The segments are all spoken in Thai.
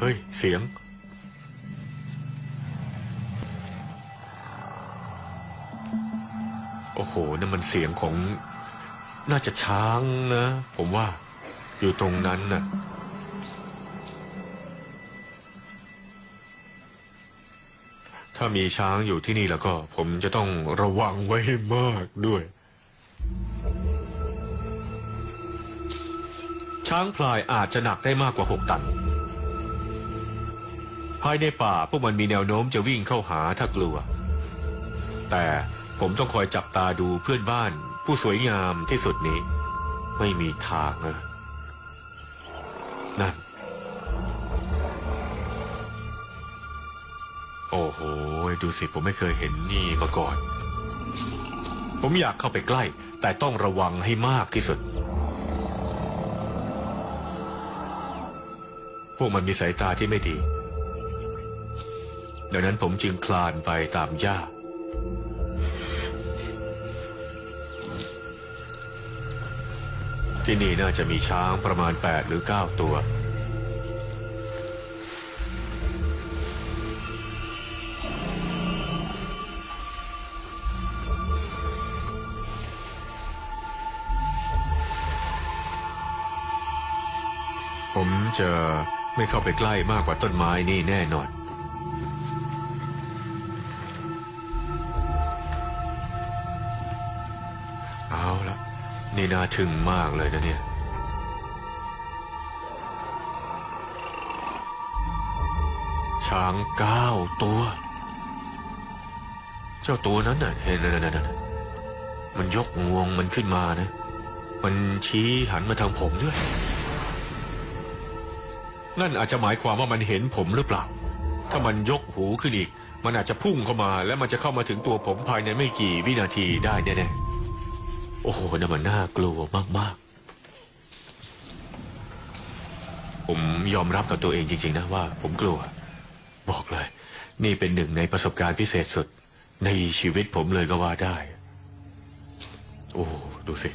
เฮ้ย เสียง โอ้โหนั่นมันเสียงของ น่าจะช้างนะ ผมว่า อยู่ตรงนั้นน่ะถ้ามีช้างอยู่ที่นี่แล้วก็ ผมจะต้องระวังไว้มากด้วย ช้างพลายอาจจะหนักได้มากกว่าหกตัน ภายในป่าพวกมันมีแนวโน้มจะวิ่งเข้าหาถ้ากลัว แต่ผมต้องคอยจับตาดูเพื่อนบ้าน ผู้สวยงามที่สุดนี้ ไม่มีทางเลยนั่น โอ้โห ดูสิผมไม่เคยเห็นนี่มาก่อน ผมอยากเข้าไปใกล้ แต่ต้องระวังให้มากที่สุด พวกมันมีสายตาที่ไม่ดี ดังนั้นผมจึงคลานไปตามหญ้า ที่นี่น่าจะมีช้างประมาณ 8 หรือ 9 ตัว ผมจะไม่เข้าไปใกล้มากกว่าต้นไม้นี่แน่นอน นี่น่าทึ่งมากเลยนะเนี่ย ช้างเก้าตัว เจ้าตัวนั้นน่ะเห็นนั่นนั่นมันยกงวงมันขึ้นมานะ มันชี้หันมาทางผมด้วย นั่นอาจจะหมายความว่ามันเห็นผมหรือเปล่า ถ้ามันยกหูขึ้นอีก มันอาจจะพุ่งเข้ามา และมันจะเข้ามาถึงตัวผมภายในไม่กี่วินาทีได้แน่ๆ โอ้โหนั่นมันน่ากลัวมากๆ ผมยอมรับกับตัวเองจริง ๆ นะว่า ผมกลัว บอกเลย นี่เป็นหนึ่งในประสบการณ์พิเศษสุด ในชีวิตผมเลยก็ว่าได้ โอ้ ดูสิ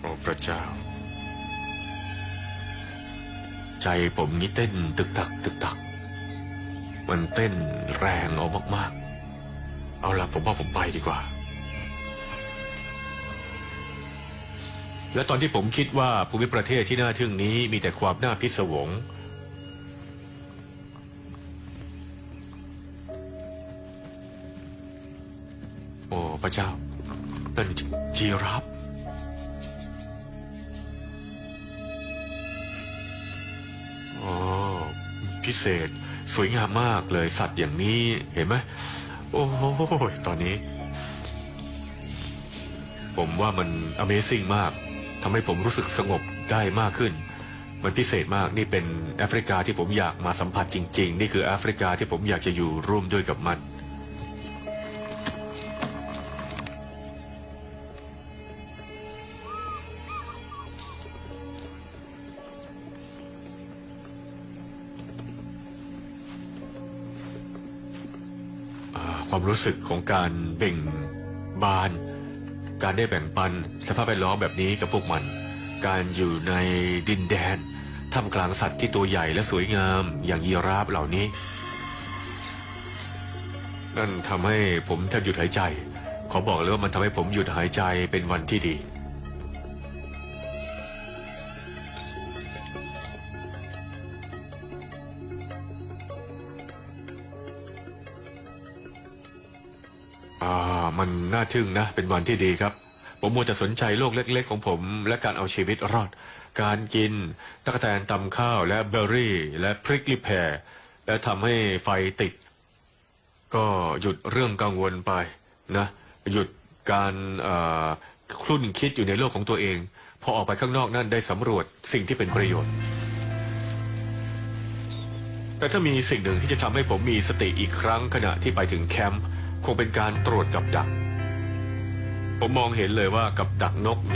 โอ้ พระเจ้า ใจผมนี่เต้นตึกตัก ตึกตัก มันเต้นแรงเอามากๆ เอาละผมว่าผมไปดีกว่า และตอนที่ผมคิดว่าภูมิประเทศที่น่าทึ่งนี้มีแต่ความน่าพิศวง โอ้ พระเจ้า นั่นจจีรับโอ้พิเศษ สวยงามมากเลยสัตว์อย่างนี้เห็นไหม โอ้ยตอนนี้ ผมว่ามัน Amazing มากทำให้ผมรู้สึกสงบได้มากขึ้น มันพิเศษมากนี่เป็นแอฟริกาที่ผมอยากมาสัมผัสจริง ๆ นี่คือแอฟริกาที่ผมอยากจะอยู่ร่วมด้วยกับมัน ความรู้สึกของการเบ่งบาน การได้แบ่งปันสภาพแวดล้อมแบบนี้กับพวกมัน การอยู่ในดินแดนท่ามกลางสัตว์ที่ตัวใหญ่และสวยงามอย่างยีราฟเหล่านี้ นั่นทำให้ผมแทบหยุดหายใจ ขอบอกเลยว่ามันทำให้ผมหยุดหายใจเป็นวันที่ดี อ่ามันน่าทึ่งนะ เป็นวันที่ดีครับ ผมมัวแต่สนใจโลกเล็ก ๆ ของผม และการเอาชีวิตรอด การกินตะกแตนตำข้าวและเบอร์รี่ และพริกลิแพรและทำให้ไฟติด ก็หยุดเรื่องกังวลไปนะ หยุดการคลุ่นคิดอยู่ในโลกของตัวเอง พอออกไปข้างนอกนั่นได้สำรวจสิ่งที่เป็นประโยชน์ แต่ถ้ามีสิ่งหนึ่งที่จะทำให้ผมมีสติอีกครั้งขณะที่ไปถึงแคมป์ คงเป็นการตรวจกับดัก ผมมองเห็นเลยว่ากับดักนก